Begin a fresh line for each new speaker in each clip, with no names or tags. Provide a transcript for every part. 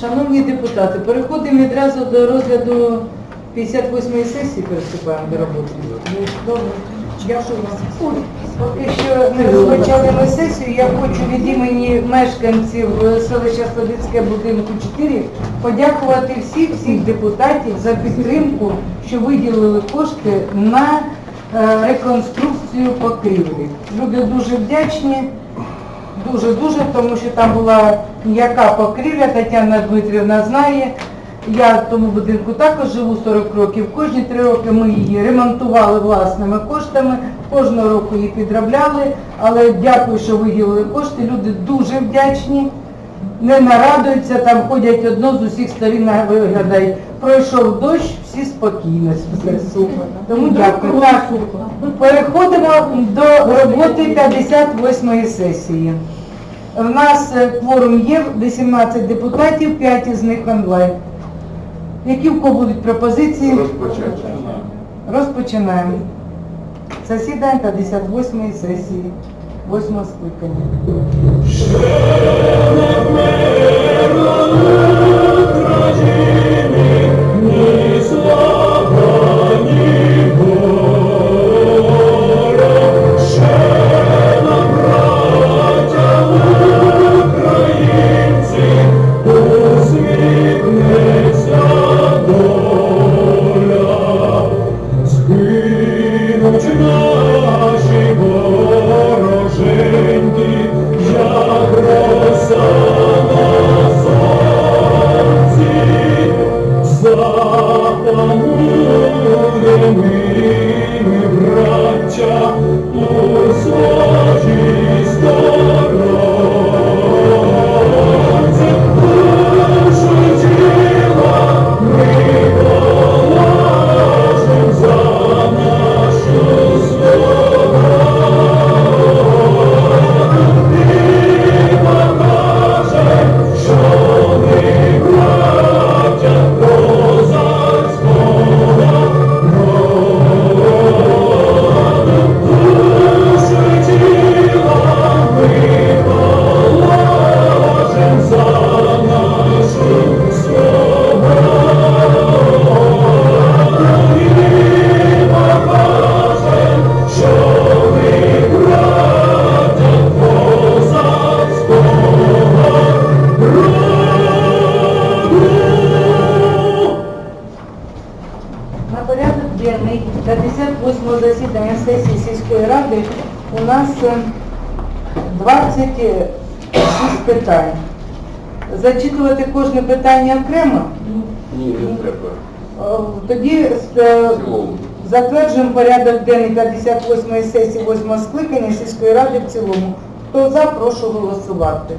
Шановні депутати, переходимо відразу до розгляду 58-ї сесії, приступаємо до роботи. Ну, Добре. Дякую вам. Поки що не розпочали ми сесію, я хочу від імені мешканців селища Слобідське будинку 4 подякувати всіх всіх депутатів за підтримку, що виділили кошти на е, реконструкцію покрівлі. Люди дуже вдячні. Дуже-дуже, тому що там була м'яка покрівля, Тетяна Дмитрівна знає. Я в тому будинку також живу 40 років. Кожні три роки ми її ремонтували власними коштами, кожного року її підробляли, але дякую, що виділили кошти. Люди дуже вдячні, не нарадуються, там ходять одно з усіх сторін виглядає. Пройшов дощ, всі спокійно, все супер. Тому дякую. Переходимо до роботи 58-ї сесії. У нас е, кворум є 18 депутатів, 5 із них онлайн. Які в кого будуть пропозиції?
Розпочати.
Розпочинаємо. Засідання 58-ї сесії, 8 скликання. 주님 нас е, 26 питань. Зачитувати кожне питання окремо?
Ні, не треба.
Е, Тоді е, затверджуємо порядок денний 58-ї сесії 8-го скликання сільської ради в цілому. Хто за, прошу голосувати.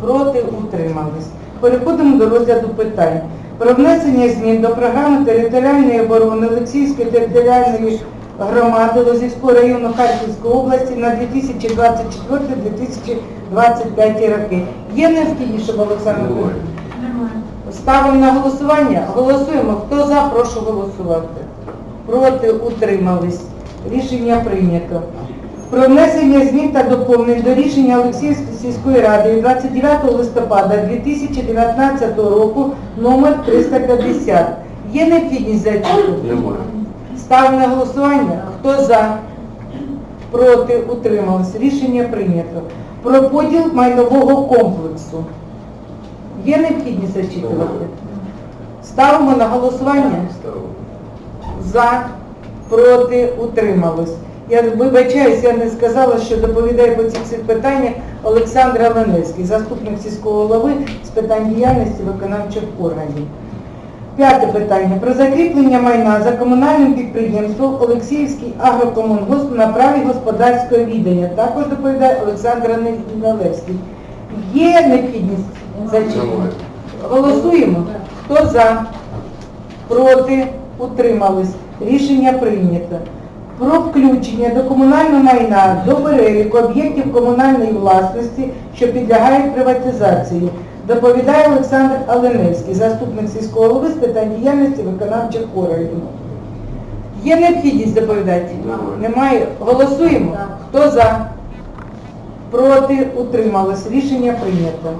Проти утримались. Переходимо до розгляду питань. Про внесення змін до програми територіальної оборони Олексійської територіальної громади Лозівського району Харківської області на 2024-2025 роки. Є необхідність, щоб Олександр
Немає.
Ставимо на голосування. Голосуємо. Хто за, прошу голосувати. Проти утримались. Рішення прийнято. Про внесення змін та доповнень до рішення Олексіївської сільської ради 29 листопада 2019 року номер 350. Є необхідність зачитувати?
Немає.
Ставимо на голосування. Хто за? Проти утримались. Рішення прийнято. Про поділ майнового комплексу. Є необхідність зачитувати? Ставимо на голосування. За, проти, утримались. Я вибачаюсь, я не сказала, що доповідає по цих всіх питаннях Олександр Ленецький, заступник сільського голови з питань діяльності виконавчих органів. П'яте питання. Про закріплення майна за комунальним підприємством Олексіївський агрокомунгосп на праві господарського віддання. Також доповідає Олександр Налевський. Є необхідність?
Немає.
Голосуємо. Хто за? Проти? Утримались. Рішення прийнято. Про включення до комунального майна до переліку об'єктів комунальної власності, що підлягають приватизації. Доповідає Олександр Аленевський, заступник сільського голови з питань діяльності виконавчих органів. Є необхідність доповідати?
Немає.
Голосуємо. Хто за? Проти? Утримались. Рішення прийнято.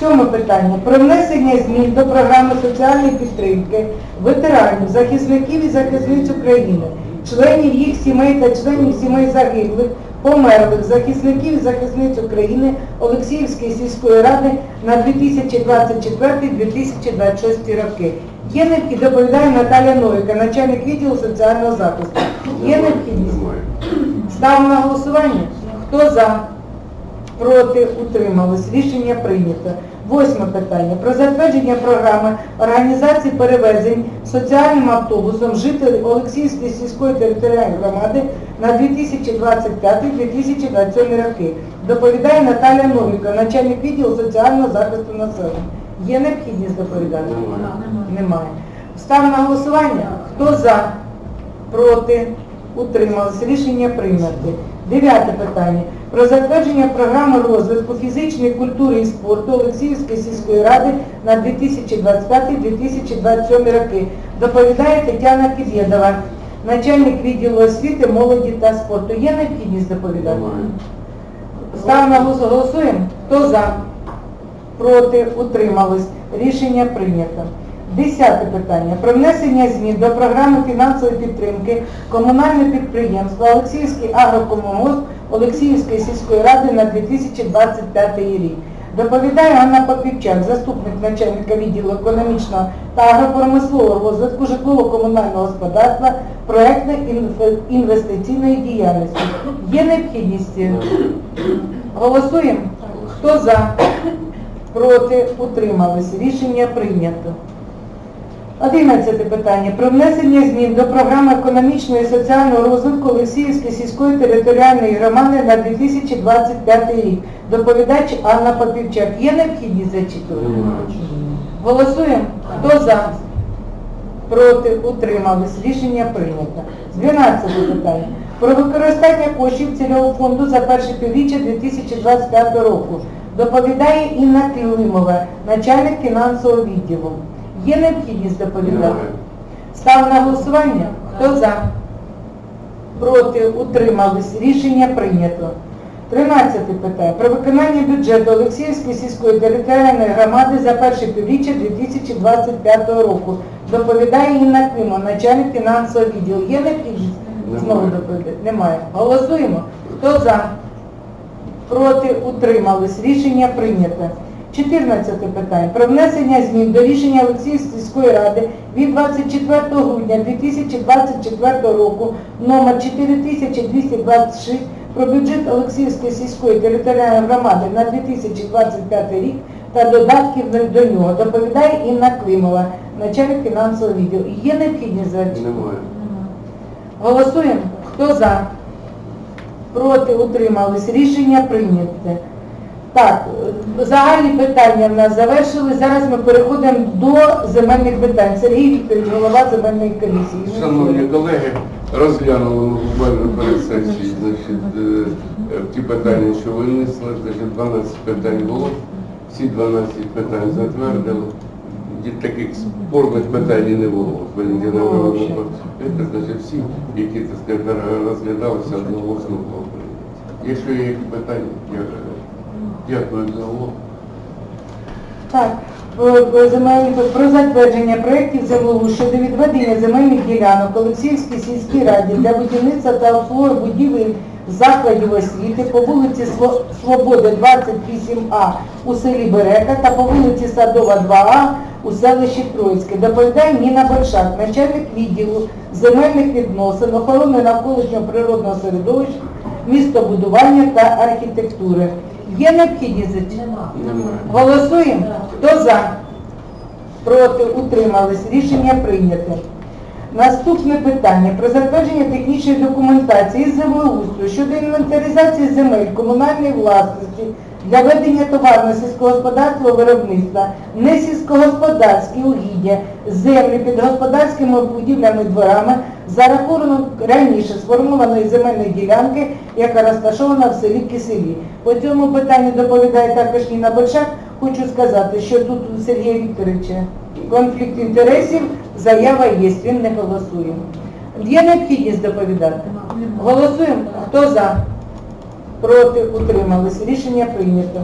Сьоме питання. Про внесення змін до програми соціальної підтримки ветеранів, захисників і захисниць України, членів їх сімей та членів сімей загиблих, померлих, захисників і захисниць України Олексіївської сільської ради на 2024-2026 роки. Є необхідність, доповідає Наталя Новіка, начальник відділу соціального захисту. Є необхідність? Ставимо на голосування. Хто за? Проти? Утримались. Рішення прийнято. Восьме питання. Про затвердження програми організації перевезень соціальним автобусом жителів Олексійської сільської територіальної громади на 2025-2027 роки. Доповідає Наталя Новіка, начальник відділу соціального захисту населення. Є необхідність доповідати?
Немає.
Немає. Ставимо на голосування. Хто за? Проти? Утрималися. Рішення прийняте. Дев'яте питання. Про затвердження програми розвитку фізичної культури і спорту Олексіївської сільської ради на 2025-2027 роки. Доповідає Тетяна Кібєдова, начальник відділу освіти, молоді та спорту. Є необхідність доповідати? Ставимо на голос- голосуємо. Хто за? Проти? Утримались. Рішення прийнято. Десяте питання. Про внесення змін до програми фінансової підтримки комунального підприємства Олексіївський агрокомоmost Олексіївської сільської ради на 2025 рік. Доповідає Анна Попівчак, заступник начальника відділу економічного та агропромислового розвитку житлово-комунального господарства, проектно-інвестиційної діяльності. Є необхідність? Голосуємо? Хто за? Проти? Утримались. Рішення прийнято. Одинадцяте питання. Про внесення змін до програми економічного і соціального розвитку Олексіївської сільської територіальної громади на 2025 рік. Доповідач Анна Попівчак. Є необхідність зачитувати? Голосуємо? Хто за? Проти? Утримались. Рішення прийнято. 12 питання. Про використання коштів цільового фонду за перше півріччя 2025 року. Доповідає Інна Климова, начальник фінансового відділу. Є необхідність доповідати? Став на голосування. Хто за? Проти? Утримались. Рішення прийнято. 13 питання. Про виконання бюджету Олексіївської сільської територіальної громади за перше півріччя 2025 року. Доповідає Інна Клима, начальник фінансового відділу. Є необхідність? Знову доповідати? Немає. Голосуємо. Хто за? Проти? Утримались. Рішення прийнято. 14 питання. Про внесення змін до рішення Олексіївської сільської ради від 24 грудня 2024 року номер 4226 про бюджет Олексіївської сільської територіальної громади на 2025 рік та додатків до нього. Доповідає Інна Климова, начальник фінансового відділу. Є необхідність зачитати?
Немає.
Голосуємо. Хто за? Проти утримались. Рішення прийняте. Так, загальні питання в нас завершили. Зараз ми переходимо до земельних питань. Сергій Вікторович, голова земельної комісії.
Шановні колеги, розглянули буквально перед сесією, значить, е, ті питання, що винесли, значить, 12 питань було, всі 12 питань затвердили. Таких спорних питань не було. Це, значить, всі, які, так сказати, розглядалися одноголосно. Якщо є які питання, дякую. Дякую за увагу.
Так, про- про земельні- про затвердження проєктів землеустрою щодо відведення земельних ділянок Олексіївській сільській раді для будівництва та обслуговування будівель закладів освіти по вулиці Свободи 28А у селі Берека та по вулиці Садова 2А у селищі Троїцьке. Доповідає Ніна Большак, начальник відділу земельних відносин, охорони навколишнього природного середовища, містобудування та архітектури. Є необхідність?
Немає.
Голосуємо? Хто за? Проти? Утримались. Рішення прийнято. Наступне питання про затвердження технічної документації з землеустрою щодо інвентаризації земель комунальної власності для ведення товарно сільськогосподарського виробництва, не сільськогосподарські угіддя, землі під господарськими будівлями дворами за рахунок раніше сформованої земельної ділянки, яка розташована в селі Киселі. По цьому питанню доповідає також Ніна Большак. Хочу сказати, що тут у Сергія Вікторовича конфлікт інтересів, заява є, він не голосує. Є необхідність доповідати? Голосуємо. Хто за? проти, утримались. Рішення прийнято.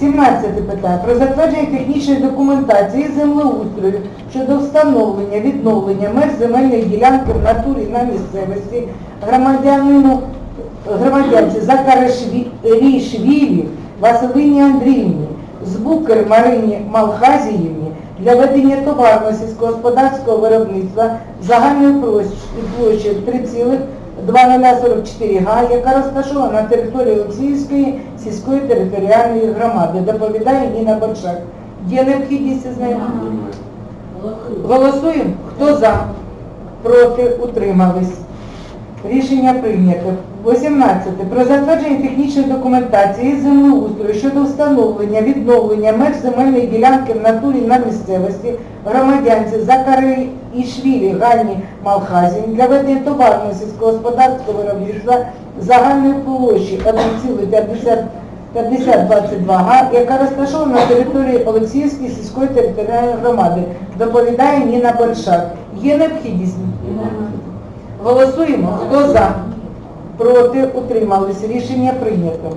17 питання. Про затвердження технічної документації землеустрою щодо встановлення, відновлення меж земельної ділянки в натурі на місцевості громадянину, громадянці Закарашвілі Василині Андріївні, Збукер Марині Малхазіївні для ведення товарно сільськогосподарського виробництва загальною площею 3,5. 2044 га, яка розташована на території Олексіївської сільської територіальної громади, доповідає Ніна Бочак. Є необхідність із нею? Голосуємо. Хто за? Проти? Утримались. Рішення прийнято. 18. Про затвердження технічної документації з землеустрою щодо встановлення, відновлення меж земельної ділянки в натурі на місцевості громадянці Закари Ішвілі Ганні Малхазін для ведення товарного сільськогосподарського виробництва загальної площі 1,50 5022 га, яка розташована на території Олексіївської сільської територіальної громади. Доповідає Ніна Большак. Є необхідність? Голосуємо. Хто за? Проти? Утримались. Рішення прийнято.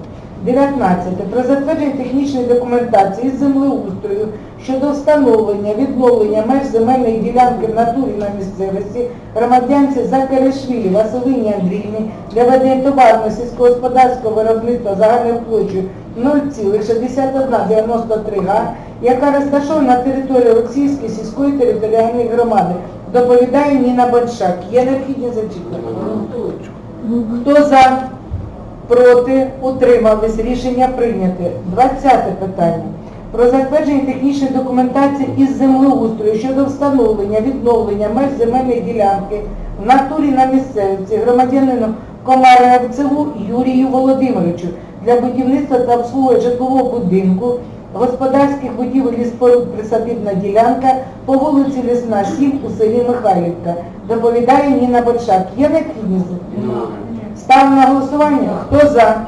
19. Про затвердження технічної документації з землеустрою щодо встановлення, відновлення меж земельної ділянки в натурі на місцевості громадянці Закаришвілі Василині Андріївні для ведення товарного сільськогосподарського виробництва загальною площею 0,6193 га, яка розташована на території Олексіївської сільської територіальної громади. Доповідає Ніна Большак. Є необхідність зачитати? Хто за? Проти? Утримались. Рішення прийняте. 20 питання. Про затвердження технічної документації із землеустрою щодо встановлення, відновлення меж земельної ділянки в натурі на місцевості громадянину Комаревцеву Юрію Володимировичу для будівництва та обслуговування житлового будинку, господарських будівель і споруд присадибна ділянка по вулиці Лісна, 7 у селі Михайлівка. Доповідає Ніна Большак. Є необхідність? Ставимо на голосування. Хто за?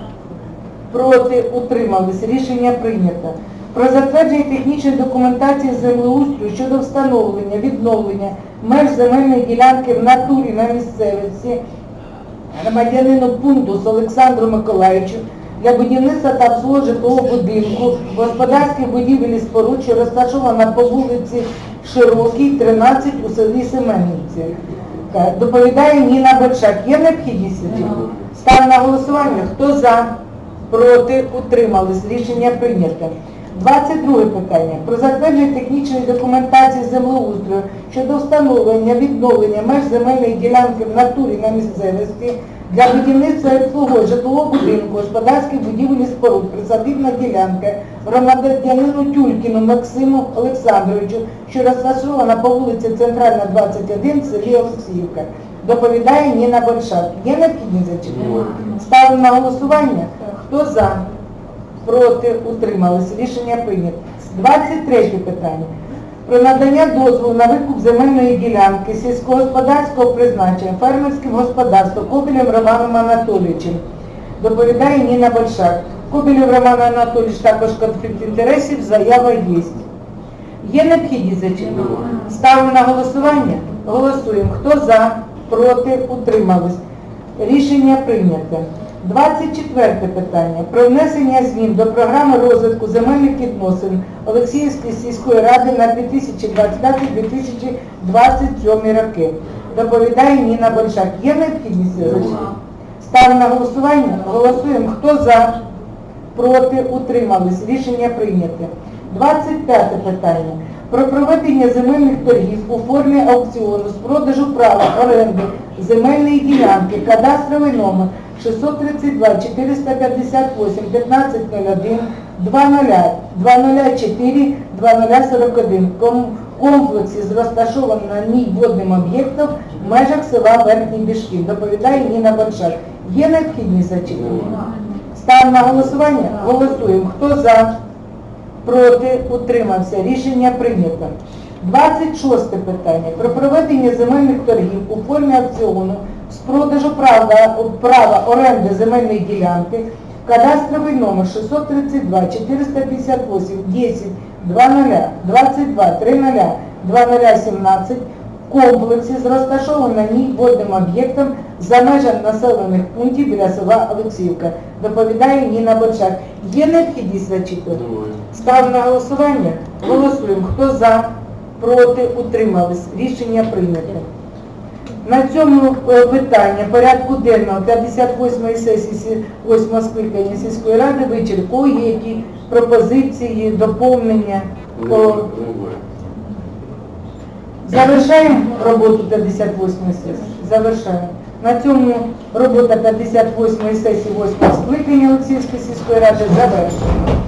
Проти? Утримались. Рішення прийнято. Про затвердження технічної документації землеустрою щодо встановлення, відновлення меж земельної ділянки в натурі на місцевості громадянину Пунтус Олександру Миколаївичу для будівництва та обслуговування житлового будинку, господарських будівель і споруд, що розташована по вулиці Широкій, 13 у селі Семенівці. Е, Доповідає Ніна Бочак. Є необхідність? Ставимо на голосування. Хто за? Проти? Утримались. Рішення прийнято. 22 питання. Про затвердження технічної документації землеустрою щодо встановлення, відновлення меж земельної ділянки в натурі на місцевості для будівництва і обслуговування житлового будинку, господарських будівель і споруд, присадибна ділянка громадянину Тюлькіну Максиму Олександровичу, що розташована по вулиці Центральна, 21 в селі Олексіївка. Доповідає Ніна Большак. Є необхідність зачитати? Ставимо на голосування. Хто за? Проти? Утримались. Рішення прийнято. 23 питання. Про надання дозволу на викуп земельної ділянки сільськогосподарського призначення фермерським господарством Кобелем Романом Анатолійовичем. Доповідає Ніна Большак. Кобелів Роман Анатолійович також конфлікт інтересів, заява є. Є необхідність зачитати? Ставимо на голосування. Голосуємо. Хто за? Проти? Утримались. Рішення прийнято. 24 питання. Про внесення змін до програми розвитку земельних відносин Олексіївської сільської ради на 2025-2027 роки. Доповідає Ніна Большак. Є необхідність? Ставимо на голосування. Голосуємо. Хто за? Проти? Утримались. Рішення прийняте. 25 питання. Про проведення земельних торгів у формі аукціону з продажу права оренди земельної ділянки, кадастровий номер 632 458 1501 20 204 2041 ком- комплексі з розташованим на ній водним об'єктом в межах села Верхній Бішків. Доповідає Ніна Боршак. Є необхідність зачитання? Ставимо на голосування? Голосуємо. Хто за? Проти? Утримався. Рішення прийнято. 26 питання. Про проведення земельних торгів у формі аукціону з продажу права, права оренди земельної ділянки, кадастровий номер 632 458 10 20 22 30 2017
комплексі з розташованим на ній водним об'єктом за межами населених пунктів біля села Олексіївка. Доповідає Ніна Борчак. Є необхідність зачитувати? Ставлю на голосування. Голосуємо. Хто за, проти, утримались. Рішення прийнято. На цьому е, питання порядку денного 58-ї сесії 8 скликання сільської ради вичерпує є які пропозиції, доповнення. По... Завершаємо роботу 58-ї сесії. Завершаємо. На цьому робота 58-ї сесії 8 скликання Олексійської сільської ради завершена.